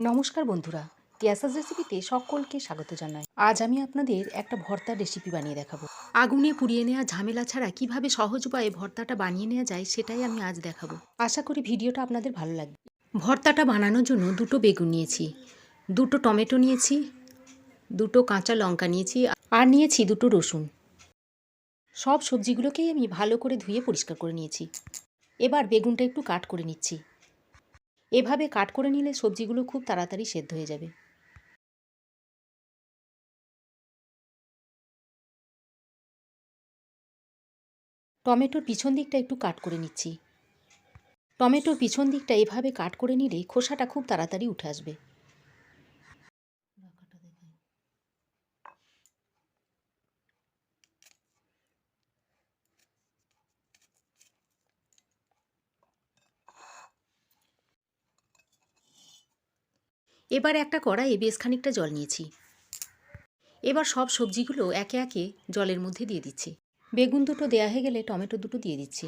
নমস্কার বন্ধুরা তিয়াসাস রেসিপিতে সকলকে স্বাগত জানাই। আজ আমি আপনাদের একটা ভর্তার রেসিপি বানিয়ে দেখাবো। আগুনে পুড়িয়ে নেওয়া ঝামেলা ছাড়া কীভাবে সহজ উপায়ে ভর্তাটা বানিয়ে নেওয়া যায় সেটাই আমি আজ দেখাবো। আশা করি ভিডিওটা আপনাদের ভালো লাগবে। ভর্তাটা বানানোর জন্য দুটো বেগুন নিয়েছি, দুটো টমেটো নিয়েছি, দুটো কাঁচা লঙ্কা নিয়েছি, আর নিয়েছি দুটো রসুন। সব সবজিগুলোকেই আমি ভালো করে ধুয়ে পরিষ্কার করে নিয়েছি। এবার বেগুনটা একটু কাট করে নিচ্ছি। এভাবে কাট করে নিলে সবজিগুলো খুব তাড়াতাড়ি সেদ্ধ হয়ে যাবে। টমেটোর পিছন দিকটা একটু কাট করে নিচ্ছি। টমেটোর পিছন দিকটা এভাবে কাট করে নিলে খোসাটা খুব তাড়াতাড়ি উঠে আসবে। এবার একটা কড়াইয়ে বেশ খানিকটা জল নিয়েছি। এবার সব সবজিগুলো একে একে জলের মধ্যে দিয়ে দিচ্ছি। বেগুন দুটো দেয়া হয়ে গেলে টমেটো দুটো দিয়ে দিচ্ছি।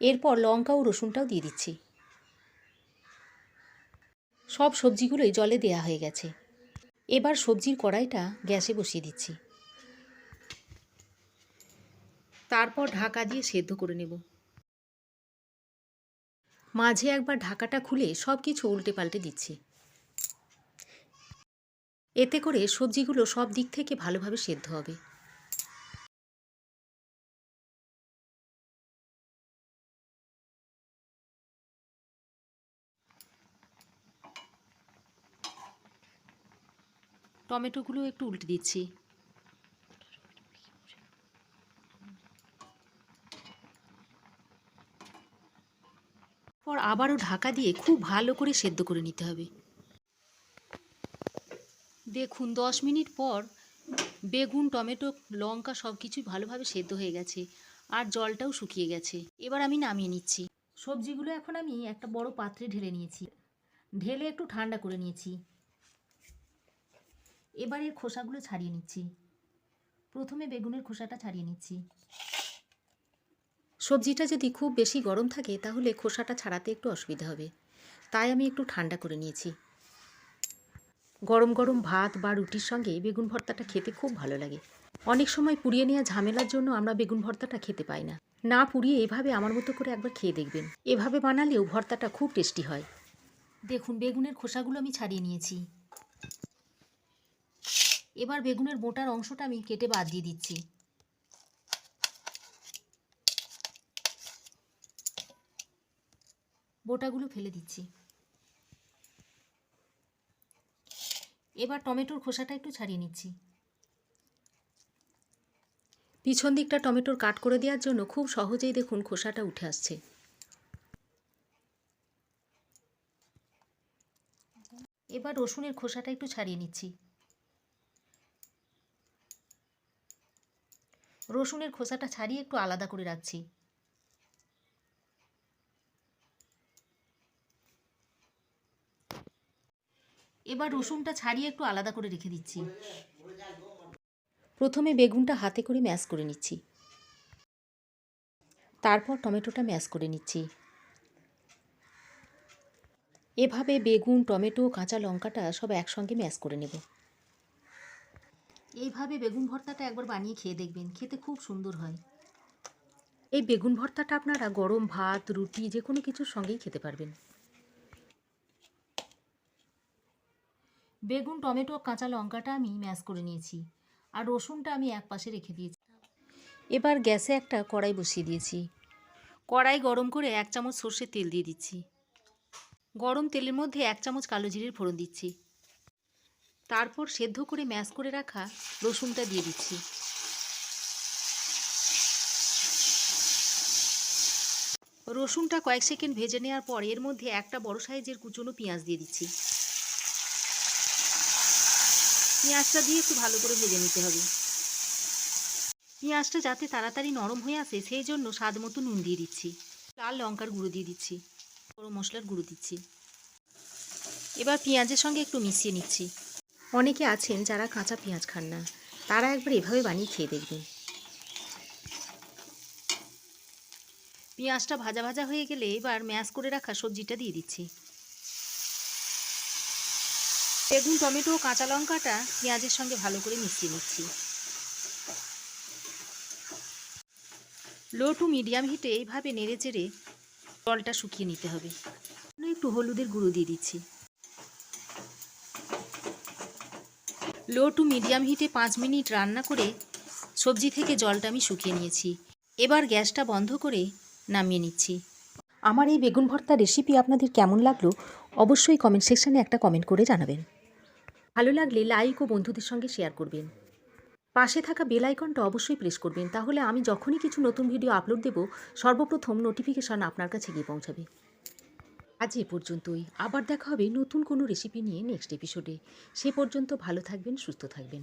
এরপর লঙ্কা ও রসুনটাও দিয়ে দিচ্ছি। সব সবজিগুলোই জলে দেয়া হয়ে গেছে। এবার সবজির কড়াইটা গ্যাসে বসিয়ে দিচ্ছি। তারপর ঢাকা দিয়ে সেদ্ধ করে নেব। মাঝে একবার ঢাকাটা খুলে সব কিছু উল্টে পাল্টে দিচ্ছি। এতে করে সবজিগুলো সব দিক থেকে ভালোভাবে সেদ্ধ হবে। টমেটোগুলো একটু উল্টে দিচ্ছি। পর আবারও ঢাকা দিয়ে খুব ভালো করে সেদ্ধ করে নিতে হবে। দেখুন, দশ মিনিট পর বেগুন, টমেটো, লঙ্কা সব কিছুই ভালোভাবে সেদ্ধ হয়ে গেছে আর জলটাও শুকিয়ে গেছে। এবার আমি নামিয়ে নিচ্ছি। সবজিগুলো এখন আমি একটা বড় পাত্রে ঢেলে নিয়েছি। ঢেলে একটু ঠান্ডা করে নিয়েছি। এবার এর খোসাগুলো ছাড়িয়ে নিচ্ছি। প্রথমে বেগুনের খোসাটা ছাড়িয়ে নিচ্ছি। সবজিটা যদি খুব বেশি গরম থাকে, তাহলে খোসাটা ছাড়াতে একটু অসুবিধা হবে। তাই আমি একটু ঠান্ডা করে নিয়েছি। গরম গরম ভাত বা রুটির সঙ্গে বেগুন ভর্তাটা খেতে খুব ভালো লাগে। অনেক সময় পুড়িয়ে নেওয়া ঝামেলার জন্য আমরা বেগুন ভর্তাটা খেতে পাই না। না পুড়িয়ে এভাবে আমার মতো করে একবার খেয়ে দেখবেন। এভাবে বানালেও ভর্তাটা খুব টেস্টি হয়। দেখুন, বেগুনের খোসাগুলো আমি ছাড়িয়ে নিয়েছি। এবার বেগুনের বোটার অংশটা আমি কেটে বাদ দিয়ে দিচ্ছি। বোটাগুলো ফেলে দিচ্ছি। এবার টমেটোর খোসাটা একটু ছাড়িয়ে নিচ্ছি। পিছন দিকটা টমেটোর কাট করে দেওয়ার জন্য খুব সহজেই দেখুন খোসাটা উঠে আসছে। এবার রসুনের খোসাটা একটু ছাড়িয়ে নিচ্ছি। রসুনের খোসাটা ছাড়িয়ে একটু আলাদা করে রাখছি। এবার রসুনটা ছাড়িয়ে একটু আলাদা করে রেখে দিচ্ছি। প্রথমে বেগুনটা হাতে করে ম্যাশ করে নিচ্ছি। তারপর টমেটোটা ম্যাশ করে নিচ্ছি। এভাবে বেগুন টমেটো কাঁচা লঙ্কাটা সব একসঙ্গে ম্যাশ করে নেব। এইভাবে বেগুন ভর্তাটা একবার বানিয়ে খেয়ে দেখবেন খেতে খুব সুন্দর হয়। এই বেগুন ভর্তাটা আপনারা গরম ভাত রুটি যে কোনো কিছুর সঙ্গেই খেতে পারবেন। বেগুন, টমেটো কাঁচা লঙ্কাটা আমি ম্যাশ করে নিয়েছি। আর রসুনটা আমি এক পাশে রেখে দিয়েছি। এবার গ্যাসে একটা কড়াই বসিয়ে দিয়েছি। কড়াই গরম করে এক চামচ সর্ষের তেল দিয়ে দিচ্ছি। গরম তেলের মধ্যে এক চামচ কালো জিরের ফোড়ন দিচ্ছি। তারপর সেদ্ধ করে ম্যাশ করে রাখা রসুনটা দিয়ে দিচ্ছি। রসুনটা কয়েক সেকেন্ড ভেজে নেওয়ার পর এর মধ্যে একটা বড় সাইজের কুচনো পেঁয়াজ দিয়ে দিচ্ছি। পেঁয়াজটা দিয়ে একটু ভালো করে ভেজে নিতে হবে। পেঁয়াজটা যাতে তাড়াতাড়ি নরম হয়ে আসে, সেই জন্য স্বাদ মতো নুন দিয়ে দিচ্ছি। লাল লঙ্কার গুঁড়ো দিয়ে দিচ্ছি, গরম মশলার গুঁড়ো দিচ্ছি। এবার পেঁয়াজের সঙ্গে একটু মিশিয়ে নিচ্ছি। অনেকে আছেন যারা কাঁচা পেঁয়াজ খান না, তারা একবার এভাবে বানিয়ে খেয়ে দেখবেন। পেঁয়াজটা ভাজা ভাজা হয়ে গেলে এবার ম্যাশ করে রাখা সবজিটা দিয়ে দিচ্ছি। বেগুন, টমেটো কাঁচা লঙ্কাটা পেঁয়াজের সঙ্গে ভালো করে মিশিয়ে নিচ্ছি। লো টু মিডিয়াম হিটে এইভাবে নেড়ে চেড়ে জলটা শুকিয়ে নিতে হবে। একটু হলুদের গুঁড়ো দিয়ে দিচ্ছি। লো টু মিডিয়াম হিটে পাঁচ মিনিট রান্না করে সবজি থেকে জলটা আমি শুকিয়ে নিয়েছি। এবার গ্যাসটা বন্ধ করে নামিয়ে নিচ্ছি। আমার এই বেগুন ভর্তা রেসিপি আপনাদের কেমন লাগল অবশ্যই কমেন্ট সেকশানে একটা কমেন্ট করে জানাবেন। ভালো লাগলে লাইক ও বন্ধুদের সঙ্গে শেয়ার করবেন। পাশে থাকা বেল আইকনটা অবশ্যই প্রেস করবেন, তাহলে আমি যখনই কিছু নতুন ভিডিও আপলোড দেব, সর্বপ্রথম নোটিফিকেশন আপনার কাছে গিয়ে পৌঁছাবে। আজ এ পর্যন্তই, আবার দেখা হবে নতুন কোনো রেসিপি নিয়ে নেক্সট এপিসোডে সে পর্যন্ত ভালো থাকবেন, সুস্থ থাকবেন।